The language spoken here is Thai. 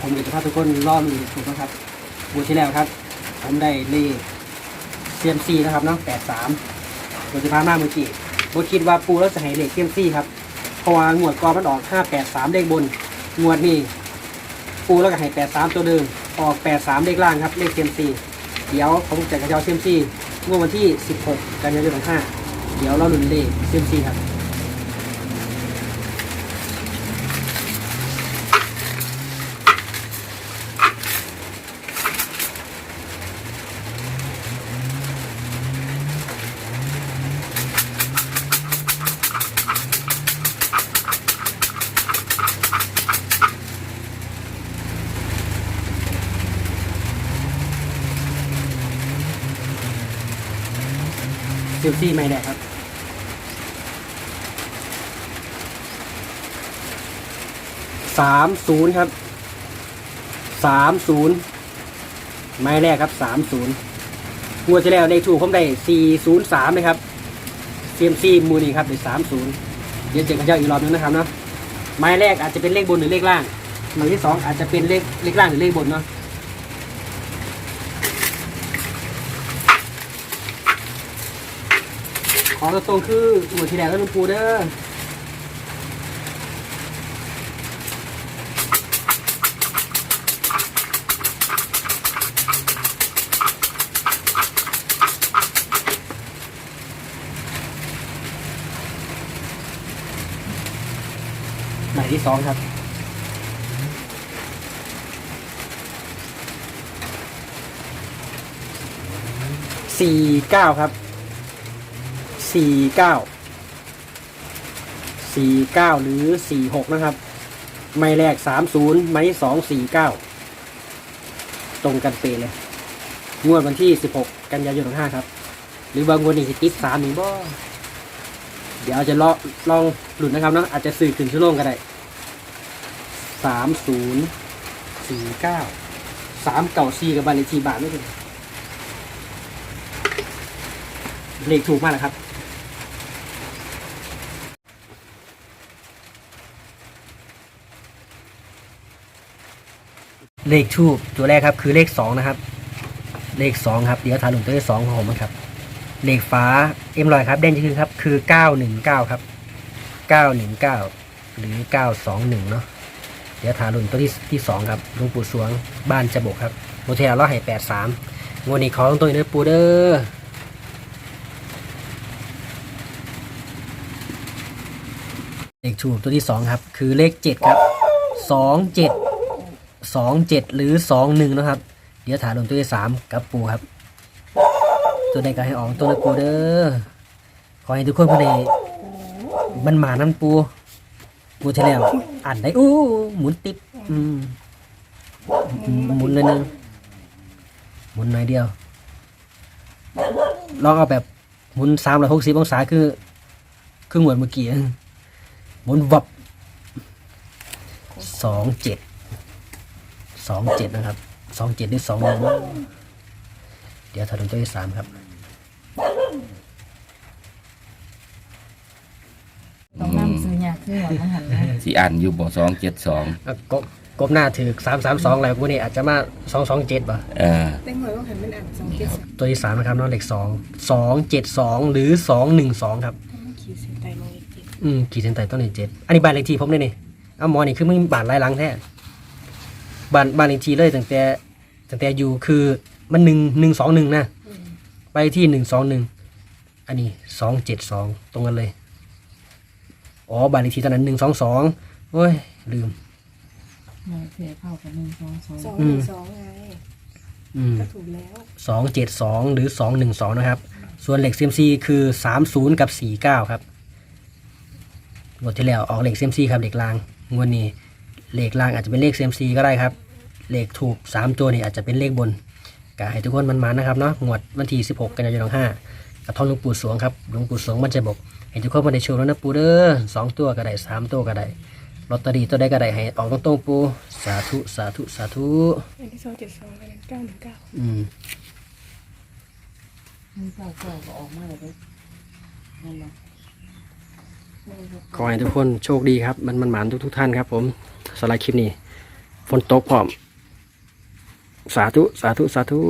ผมจะพาทุกคนล่อมือถูกนะครับบูที่แล้วครับ ผมได้เลขเซียมซีนะครับเนาะแปดสามโดยที่พามามือกี้บคิดว่าปูแล้วจะให้เลขเซียมซีครับเพราะว่างวดก่อนมันออกห้าแปดสามเลขบนงวดนี้ปูแล้วก็ให้แปดสามตัวเดิมออกแปดสามเลขล่างครับเลขเซียมซีเดี๋ยวผมจะกระจายเซียมซีงวดวันที่สิบหกกันยายนห้าเดี๋ยวเราลุ้นเลขเซียมซีครับ เซลฟี่ไม่ได้ครับ สามศูนย์ครับ สามศูนย์ไม้แรกครับสามศูนย์งวดที่แล้วเลขถูกผมได้สี่ศูนย์สามเลยครับเซมซีมูนี่ครับได้สามศูนย์เดี๋ยวเจอกันเจ้าอีกรอบนึงนะครับเนาะไม้แรกอาจจะเป็นเลขบนหรือเลขล่างไม้ที่สองอาจจะเป็นเลขเลขล่างหรือเลขบนเนาะ ขอตรงคือหมวที่แล้วแล้วลุงปูเด้อหมายที่สองครับสี่เก้าครับ สี่เก้าสี่เก้าหรือสี่หกนะครับ ไม้แรกสามศูนย์ไม้สองสี่เก้าตรงกันเปเลย งวดวันที่สิบหกกันยายนห้าครับ หรือบางวันนี้สิติดสามหนึ่งบ่เดี๋ยวจะลองลองหลุดนะครับนะอาจจะสื่อขึ้นชื่อโลงก็ได้สามศูนย์สี่เก้าสามเก่าสี่กับบันเลทีบาทไม่ถึงเลขถูกมากนะครับ เลขทูบตัวแรกครับ คือเลขสองนะครับ เลขสองครับ เดี๋ยวถาหลุมตัวเลขสองของผมนะครับ เลขฟ้าเอ็มลอยครับเด่นคือครับ คือเก้าหนึ่งเก้าครับเก้าหนึ่งเก้าหรือเก้าสองหนึ่งเนาะเดี๋ยวถาหลุมตัวที่ที่สองครับหลวงปู่สวงบ้านจะบกครับโมเทลเราให้แปดสามงวดนี้ขอลงตัวนี้เด้อปูเด้อเลขทูบตัวที่สองครับ คือเลขเจ็ดครับสองเจ็ด สองเจ็ดหรือสองหนึ่งนะครับ เดี๋ยวถ่ายลงตัวที่สามกับปูครับ ตัวใดก็ให้ออกตัวละปูเด้อขอให้ทุกคนภายในมันหมาน้ำปูปูที่แล้วอ่านได้อู้หมุนติดอืมหมุนเลยนึงหมุนหน่อยเดียวลองเอาแบบหมุนสามร้อยหกสิบองศาคือคือเหมือนเมื่อกี้หมุนวับสองเจ็ด สองเจ็ดนะครับสองเจ็ดหรือสองหนึ่งเดี๋ยวถอดตัวที่สามครับต้องนำซื้อยากขึ้นหวังหันนะสิอ่านอยู่บ่สองเจ็ดสองอะกบกบหน้าถือสามสามสองแล้วกูนี่อาจจะมาสองสองเจ็ดป่ะเออเต้งหวยว่าหันเป็นอ่านสองเจ็ดสามตัวที่สามนะครับน้องเลขสองสองเจ็ดสองหรือสองหนึ่งสองครับ ขีดเส้นใต้ลงอีกทีอืมขีดเส้นใต้ต้นเลขเจ็ดอันนี้บ้านเลขที่ผมเลยนี่เอาหมอนี่คือมึงบ้านลายหลังแท้ บ้านบ้านเลขที่เลยตั้งแต่ตั้งแต่อยู่คือมันหนึ่งหนึ่งสองหนึ่งนะ ไปที่หนึ่งสองหนึ่งอันนี้สองเจ็ดสองตรงกันเลย อ๋อบ้านเลขที่ตอนนั้นหนึ่งสองสองโอ้ย ลืม มาเสียเข้ากับหนึ่งสองสองสองหนึ่งสองไงอืมก็ถูกแล้วสองเจ็ดสองหรือสองหนึ่งสองนะครับ ส่วนเหล็ก CMC คือสามศูนย์กับสี่เก้าครับงวดที่แล้วออกเหล็ก CMC ครับเหล็กรางงวดนี้เหล็กรางอาจจะเป็นเลข CMC ก็ได้ครับ เหล็กถูกสามตัวนี่อาจจะเป็นเลขบนก็ให้ทุกคนมันมานะครับเนาะงวดวันที่สิบหกกันยายนห้ากระท่อมหลวงปู่สวงครับหลวงปู่สวงมันจะบอกให้ทุกคนมาได้โชว์แล้วนะปูเด้อสองตัวก็ได้สามตัวก็ได้ลอตเตอรี่ตัวใดก็ได้ให้ออกตรงๆปูสาธุสาธุสาธุอันที่สองเจ็ดสองอันนี้เก้าหนึ่งเก้าอืมหนึ่งเก้าเก้าก็ออกมาเลยนั่นแหละขอให้ทุกคนโชคดีครับ มันมันหมานทุกทุกๆท่านครับผมสำหรับคลิปนี้ฝนตกพร้อม สาธุ สาธุ สาธุ